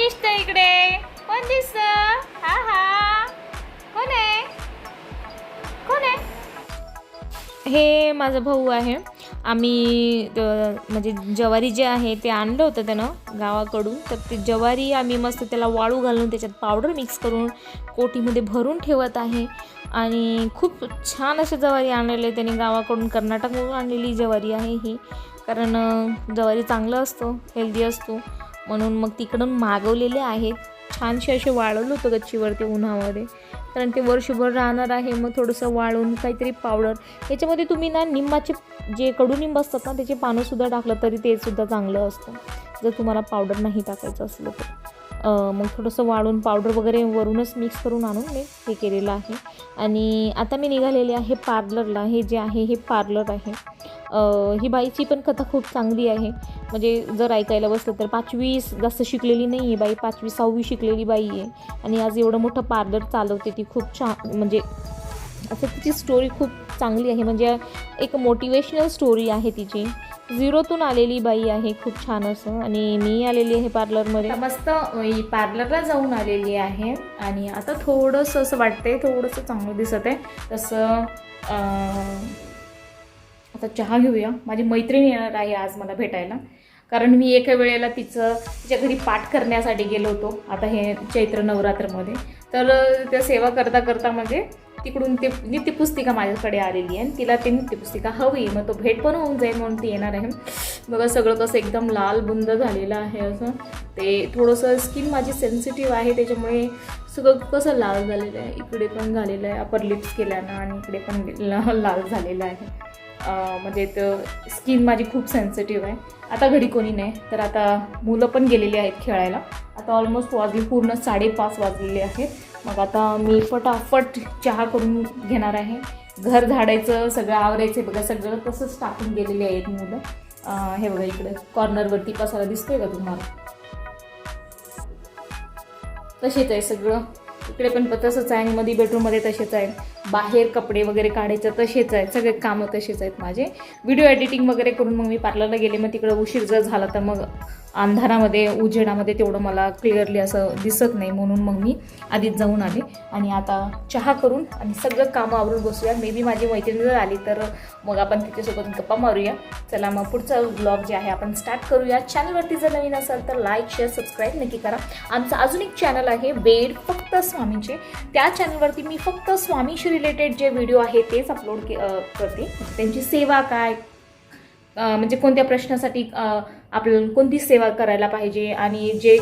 दिसतं इकडे. कोण दिसत? हा हा. कोण आहे? कोण आहे? हे माझा भाऊ आहे. आम्ही म्हणजे ज्वारी जे आहे ते आणलं होतं त्यानं गावाकडून. तर ते ज्वारी आम्ही मस्त त्याला वाळू घालून त्याच्यात पावडर मिक्स करून कोटीमध्ये भरून ठेवत आहे. आणि खूप छान अशी ज्वारी आणलेली आहे त्याने. गावाकडून कर्नाटकमधून आणलेली ज्वारी आहे ही. कारण ज्वारी चांगलं असतो हेल्दी असतो. म्हणून मग तिकडून मागवलेले आहेत. छानसे असे वाळवलं होतं गच्चीवरती उन्हामध्ये. कारण ते वर्षभर राहणार आहे मग थोडंसं वाळून काहीतरी पावडर याच्यामध्ये तुम्ही ना निंबाचे जे कडुनिंब असतात ना त्याचे पानंसुद्धा टाकलं तरी ते सुद्धा चांगलं असतं. जर तुम्हाला पावडर नाही टाकायचं असलं तर. मग थोडंसं वाळून पावडर वगैरे वरूनच मिक्स करून आणून मी हे केलेलं आहे. आणि आता मी निघालेले आहे पार्लरला. हे जे आहे हे पार्लर आहे. ही बाईची पण कथा खूप चांगली आहे. म्हणजे जर ऐकायला बसलं तर पाचवी जास्त शिकलेली नाही आहे बाई. पाचवी सहावी शिकलेली बाई आहे. आणि आज एवढं मोठं पार्लर चालवते ती खूप छान म्हणजे असं तिची स्टोरी खूप चांगली आहे. म्हणजे एक मोटिवेशनल स्टोरी आहे तिची. झिरोतून आलेली बाई आहे खूप छान असं. आणि मी आलेली आहे पार्लरमध्ये. मस्त पार्लरला जाऊन आलेली आहे. आणि आता थोडंसं असं वाटतंय थोडंसं चांगलं दिसत आहे. तसं आता चहा घेऊया. माझी मैत्रीण येणार आहे आज मला भेटायला. कारण मी एका वेळेला तिचं तिच्या घरी पाठ करण्यासाठी गेलो होतो. आता हे चैत्र नवरात्रमध्ये. तर त्या सेवा करता करता म्हणजे तिकडून ते नित्यपुस्तिका माझ्याकडे आलेली आहे आणि तिला ते नित्यपुस्तिका हवी मग तो भेट पण होऊन जाईल म्हणून ती येणार आहे. बघा सगळं कसं एकदम लाल बुंद झालेलं आहे असं. ते थोडंसं स्किन माझी सेन्सिटिव्ह आहे त्याच्यामुळे सगळं कसं लाल झालेलं आहे. इकडे पण झालेलं आहे अपर लिप्स केल्यानं आणि इकडे पण लाल झालेलं आहे. म्हणजे तर स्किन माझी खूप सेन्सिटिव्ह आहे. आता घरी कोणी नाही तर आता मुलं पण गेलेली आहेत खेळायला. आता ऑलमोस्ट वाजले पूर्ण साडेपाच वाजलेले आहेत. मग आता मी फटाफट चहा करून घेणार आहे. घर झाडायचं सगळं आवरायचं बघा सगळं तसंच टाकून गेलेले आहेत मुलं. हे बघा इकडे कॉर्नरवरती पसारा दिसतोय का तुम्हाला? तसेच आहे सगळं. इकडे पण तसंच आहे आणि मध्ये बेडरूममध्ये तसेच आहेत बाहेर कपडे वगैरे काढायचं तसेच आहे. सगळे कामं तसेच आहेत माझे. व्हिडिओ एडिटिंग वगैरे करून मग मी पार्लरला गेले. मग तिकडं उशीर जर झाला तर मग अंधारामध्ये उजेडामध्ये तेवढं मला क्लिअरली असं दिसत नाही म्हणून मग मी आधीच जाऊन आले. आणि आता चहा करून आणि सगळं कामं आवरून बसूया. मे बी माझी मैत्रीण जर आली तर मग आपण तिच्यासोबत गप्पा मारूया. चला मग पुढचा ब्लॉग जे आहे आपण स्टार्ट करूया. चॅनलवरती जर नवीन असाल तर लाईक शेअर सबस्क्राईब नक्की करा. आमचं अजून एक चॅनल आहे बेड फक्त स्वामींचे. त्या चॅनलवरती मी फक्त स्वामीशी रिलेटेड जे व्हिडिओ आहे तेच अपलोड के करते. त्यांची सेवा काय? म्हणजे कोणत्या प्रश्नासाठी आपण आपल्याला कोणती सेवा करायला पाहिजे आणि जे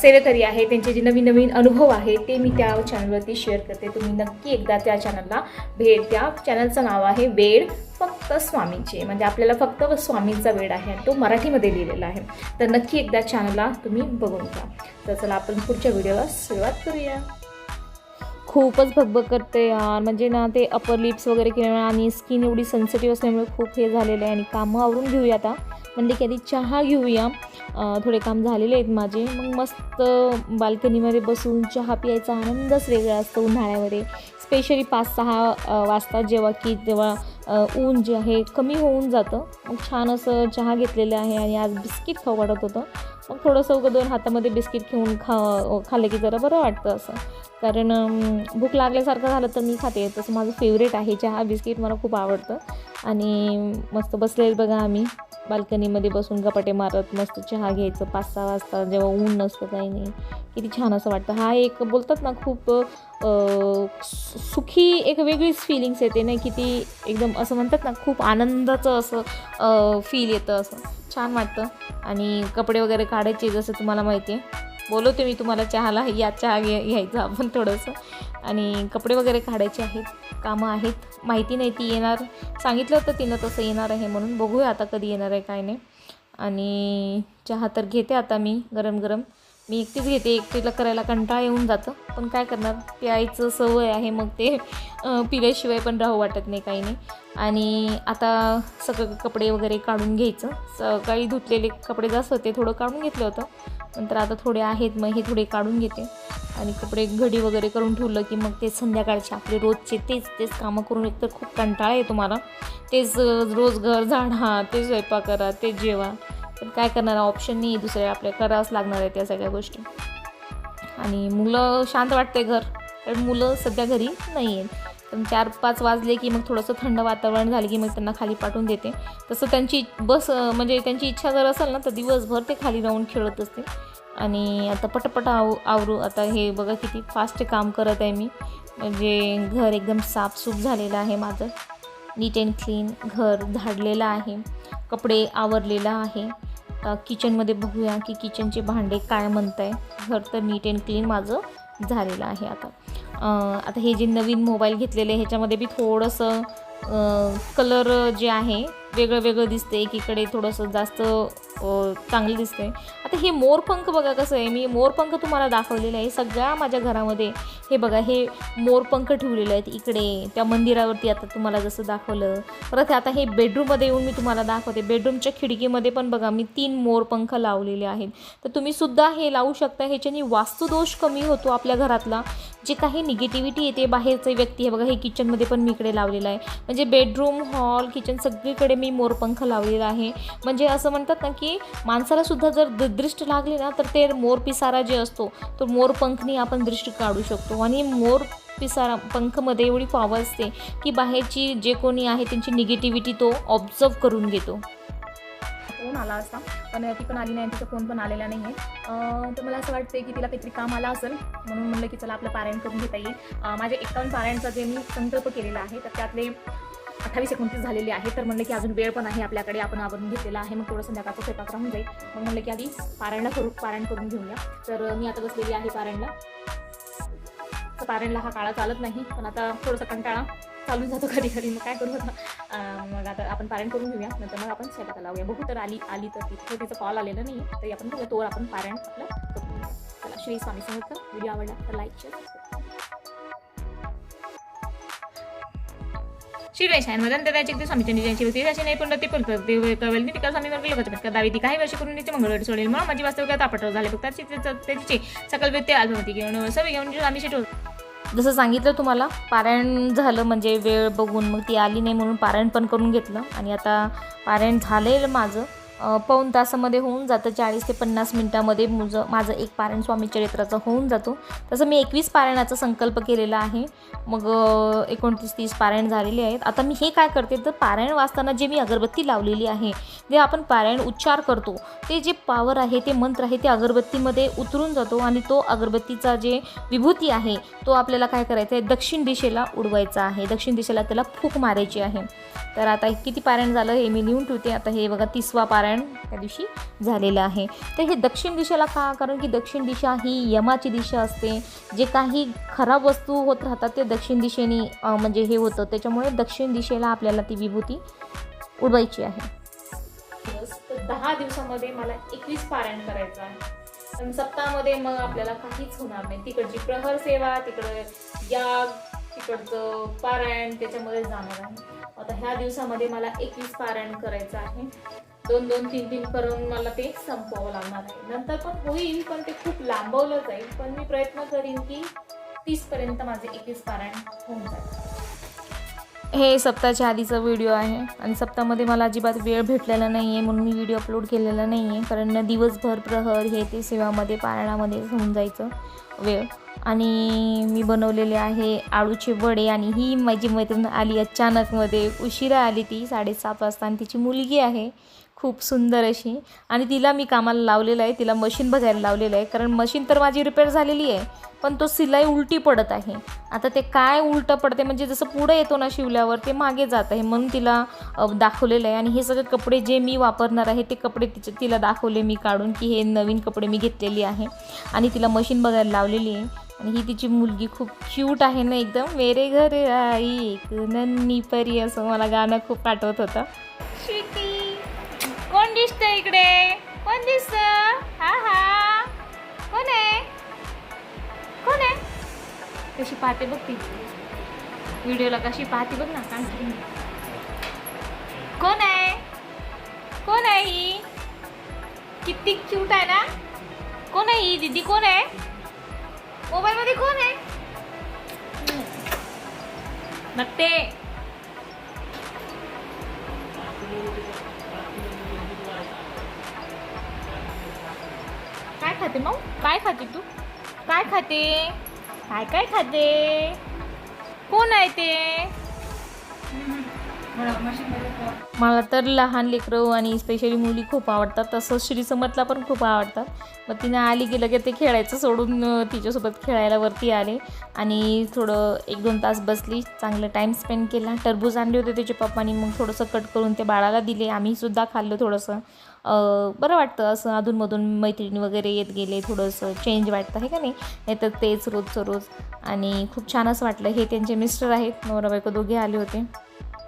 सेवेकरी आहे त्यांचे जे नवीन नवीन अनुभव आहे ते मी त्या चॅनलवरती शेअर करते. तुम्ही नक्की एकदा त्या चॅनलला भेट द्या. चॅनलचं नाव आहे वेड फक्त स्वामींचे. म्हणजे आपल्याला फक्त स्वामींचा वेड आहे आणि तो मराठीमध्ये लिहिलेला आहे. तर नक्की एकदा चॅनलला तुम्ही बघून घ्या. तर चला आपण पुढच्या व्हिडिओला सुरुवात करूया. खूपच भगभग करते यार. म्हणजे ना ते अपर लिप्स वगैरे केल्यामुळे आणि स्किन एवढी सेन्सिटिव्ह असल्यामुळे खूप हे झालेलं आहे. आणि कामं आवरून घेऊया आता. म्हणजे की आधी चहा घेऊया. थोडे काम झालेले आहेत माझे. मग मस्त बाल्कनीमध्ये बसून चहा प्यायचा आनंदच वेगळा असतो उन्हाळ्यामध्ये. स्पेशली पाच सहा वाजता जेव्हा की तेव्हा ऊन जे आहे कमी होऊन जातं. मग छान असं चहा घेतलेलं आहे आणि आज बिस्किट खाऊ वाटत होतं. मग थोडंसं उगं दोन हातामध्ये बिस्किट घेऊन खा खाल्लं की जरा बरं वाटतं असं. कारण भूक लागल्यासारखं झालं तर मी खाते. तसं माझं फेवरेट आहे चहा बिस्किट मला खूप आवडतं. आणि मस्त बसलेलं बघा आम्ही. बाल्कनीमध्ये बसून गपाटे मारत मस्त चहा घ्यायचं. पाच सहा वाजता जेव्हा ऊन नसतं काही नाही. किती छान असं वाटतं. हा एक बोलतात ना खूप सु- सुखी एक वेगळीच फिलिंग्स येते नाही किती एकदम असं म्हणतात ना खूप आनंदाचं असं फील येतं असं. छान वाटतं. आणि कपडे वगैरे काढायचे जसं तुम्हाला माहिती आहे. बोलवते मी तुम्हाला चहाला या चहा घ्या घ्यायचं आपण थोडंसं. आणि कपडे वगैरे काढायचे आहेत कामं आहेत. माहिती नाही ती येणार. सांगितलं होतं तिनं तसं येणार आहे म्हणून. बघूया आता कधी येणार आहे काय नाही. आणि चहा तर घेते आता मी गरम गरम. मी एकटीच घेते एकटीला करायला कंटाळा येऊन जातं. पण काय करणार? प्यायचं सवय आहे मग ते. पिल्याशिवाय पण राहू वाटत नाही काही नाही. आणि आता सगळं कपडे वगैरे काढून घ्यायचं. सकाळी धुतलेले कपडे जास्त होते थोडं काढून घेतलं होतं. नंतर आता थोडे आहेत मग हे थोडे काढून घेते. आणि कपडे घडी वगैरे करून ठेवलं की मग ते संध्याकाळचे आपले रोजचे तेच तेच कामं करून एक तर खूप कंटाळा येतो मला. तेच रोज घर झाडा ते स्वयंपाक करा ते जेवा. पण काय करणार ऑप्शन नाही आहे आपल्या करावंच लागणार आहे त्या सगळ्या गोष्टी. आणि मुलं शांत वाटते घर कारण मुलं सध्या घरी नाही आहेत पण चार पाच वाजले की मग थोडंसं थंड वातावरण झालं की मग त्यांना खाली पाठवून देते. तसं त्यांची बस म्हणजे त्यांची इच्छा जर असेल ना तर दिवसभर ते खाली राहून खेळत असते. आणि आता पटपट आव आवरू आता हे बघा किती फास्ट काम करत आहे मी. म्हणजे घर एकदम साफसूफ झालेलं आहे माझं. नीट अँड क्लीन घर झाडलेलं आहे. कपडे आवरलेलं आहे. किचनमध्ये बघूया की किचनचे भांडे काय म्हणत आहे घर तर नीट अँड क्लीन माझं झालेलं आहे आता. आता हे जे नवीन मोबाईल घेतलेले आहे ह्याच्यामध्ये बी थोडंसं कलर जे आहे वेगळं वेगळं दिसते एकीकडे थोडंसं जास्त चांगलं दिसते आता हे मोरपंख बघा कसं आहे. मी मोरपंख तुम्हाला दाखवलेलं आहे. सगळ्या माझ्या घरामध्ये हे बघा हे मोरपंख ठेवलेले आहेत इकडे. त्या मंदिरावरती आता तुम्हाला जसं दाखवलं. परत आता हे बेडरूममध्ये येऊन मी तुम्हाला दाखवते. बेडरूमच्या खिडकीमध्ये पण बघा मी तीन मोरपंख लावलेले आहेत. तर तुम्ही सुद्धा हे लावू शकता. ह्याच्याने वास्तुदोष कमी होतो आपल्या घरातला. जे काही निगेटिव्हिटी येते बाहेरचे व्यक्ती हे बघा हे किचनमध्ये पण मी इकडे लावलेलं आहे. म्हणजे बेडरूम हॉल किचन सगळीकडे मी मोरपंख लावलेला आहे. म्हणजे असं म्हणतात ना की माणसालासुद्धा जर द- दृष्ट लागली ना तर ते मोर पिसारा जे असतो तो मोरपंखनी आपण दृष्टी काढू शकतो. आणि मोर पिसारा पंखमध्ये एवढी पावर असते की बाहेरची जे कोणी आहे त्यांची निगेटिव्हिटी तो ऑब्झर्व करून घेतो. फोन आला असता. पण ती पण आली नाही तिचा फोन पण आलेला नाही आहे तर मला असं वाटतं की तिला काहीतरी काम आलं असेल म्हणून म्हणलं की चला आपलं पारायण करून घेता येईल. माझ्या एकावन्न पारायणचा जे मी संकल्प केलेला आहे तर त्यातले अठ्ठावीस एकोणतीस झालेले आहे. तर म्हणलं की अजून वेळ पण आहे आपल्याकडे. आपण आवरून घेतलेला आहे. मग थोडं संध्याकाळचा स्वयंपाक राहून जाईल. मग म्हणलं की आधी पारायणला करू पारायण करून घेऊया. तर मी आता बसलेली आहे पारायणला. तर पारायणला हा काळा चालत नाही. पण आता थोडंसं कंटाळा चालून जातो कधी कधी मग काय करू आता? मग आता आपण पारायण करून घेऊया. नंतर मग आपण स्वयंपाकाला लावूया. बघू तर आली आली तर तिथे तिचं कॉल आलेला नाही तरी आपण बघूया. तोवर आपण पारायण आपलं करून घेऊया चला श्री स्वामी समर्थ. व्हिडिओ आवडला तर लाईक शेअर श्री वैशायन मदन त्याची ते स्वामीच्या निजांची होती अशी नाही पण ते पण करते कवेल ती टिका स्वामी वर्ग लोक दावी ती काही वर्ष करून ती मंगळवारी सोडेल म्हणून माझी वास्तविकता तापटवर झाले. फक्त त्याची त्याची सकल व्यक्ती आत्महती घेऊन सवय घेऊन आम्ही शेटो जसं सांगितलं तुम्हाला पारायण झालं म्हणजे वेळ बघून मग ती आली नाही म्हणून पारायण पण करून घेतलं. आणि आता पारायण झालेलं माझं. पाऊन तासामध्ये होऊन जातं. चाळीस ते पन्नास मिनटामध्ये मुझं माझं एक पारायण स्वामी चरित्राचं होऊन जातो. तसं मी एकवीस पारायणाचा संकल्प केलेला आहे. मग एकोणतीस तीस पारायण झालेले आहेत. आता मी हे काय करते? तर पारायण वाचताना जे मी अगरबत्ती लावलेली आहे जे आपण पारायण उच्चार करतो ते जे पावर आहे ते मंत्र आहे ते अगरबत्तीमध्ये उतरून जातो आणि तो अगरबत्तीचा जे विभूती आहे तो आपल्याला काय करायचा आहे? दक्षिण दिशेला उडवायचा आहे. दक्षिण दिशेला त्याला फूक मारायची आहे. तर आता किती पारायण झालं हे मी लिहून ठेवते. आता हे बघा तिसवा पारायण त्या दिवशी झालेलं आहे. तर हे दक्षिण दिशेला का? कारण की दक्षिण दिशा ही यमाची दिशा असते. जे काही खराब वस्तू होत राहतात ते दक्षिण दिशेने म्हणजे हे होतं. त्याच्यामुळे दक्षिण दिशेला आपल्याला ती विभूती उडवायची आहे. तर दहा दिवसामध्ये मला एकवीस पारायण करायचं आहे. पण सप्ताहामध्ये मग आपल्याला काहीच होणार नाही. तिकडची प्रहर सेवा तिकडं याग तिकडचं पारायण त्याच्यामध्ये जाणार आहे. आता ह्या दिवसामध्ये मला एकवीस पारायण करायचं आहे. दोन दोन तीन तीन करून मला ते संपवावं लागणार आहे. नंतर पण होईल पण ते खूप लांबवलं जाईल. पण मी प्रयत्न करीन की तीसपर्यंत माझे एकवीस पारायण होऊन जाईल. हे सप्ताहाच्या आधीचा व्हिडिओ आहे आणि सप्ताहामध्ये मला अजिबात वेळ भेटलेला नाही आहे म्हणून मी व्हिडिओ अपलोड केलेला नाही आहे. कारण दिवसभर प्रहर हे ते सेवामध्ये पारायणामध्ये होऊन जायचं वेळ. आणि मी बनवलेले आहे आळूचे वडे आणि ही माझी मैत्रीण आली अचानकमध्ये. उशिरा आली ती साडेसात वाजता. आणि तिची मुलगी आहे. खूप सुंदर अशी. आणि तिला मी कामाला लावलेलं आहे तिला मशीन बघायला लावलेलं आहे. कारण मशीन तर माझी रिपेअर झालेली आहे पण तो सिलाई उलटी पडत आहे. आता ते काय उलटं पडते म्हणजे जसं पुढे येतो ना शिवल्यावर ते मागे जात आहे. म्हणून तिला दाखवलेलं आहे. आणि हे सगळे कपडे जे मी वापरणार आहे ते कपडे तिचे तिला दाखवले मी काढून की हे नवीन कपडे मी घेतलेली आहे. आणि तिला मशीन बघायला लावलेली आहे. आणि ही तिची मुलगी खूप क्यूट आहे ना एकदम. मेरे घर आई एक नन्नी परी असं मला गाणं खूप आठवत होतं. दिसतं इकडे. कोण दिसत? हा हा. कोण आहे? कोण आहे? कशी पाहते बघ ती. व्हिडिओला कशी पाहते बघ ना कान कोण आहे? कोण आहे ही? किती क्यूट आहे ना. कोण आहे ही? दीदी कोण आहे? मोबाईलमध्ये कोण आहे? बघते खाते मग? काय खाते तू? काय खाते? काय काय खाते? कोण आहे ते? मला तर लहान लेकरं आणि स्पेशली मुली खूप आवडतात. तसंच श्री समतला पण खूप आवडतात. मग तिने आली की लगेच ते खेळायचं सोडून तिच्यासोबत खेळायला वरती आले. आणि थोडं एक दोन तास बसली. चांगलं टाईम स्पेंड केला. टरबूज आणले होते त्याचे पप्पानी. मग थोडंसं कट करून ते बाळाला दिले. आम्हीसुद्धा खाल्लं थोडंसं. बरं वाटतं असं अधूनमधून मैत्रिणी वगैरे येत गेले थोडंसं चेंज वाटतं आहे का नाही? नाही तर तेच रोजचं रोज. आणि खूप छान असं वाटलं. हे त्यांचे मिस्टर आहेत नवरा बायको दोघे आले होते.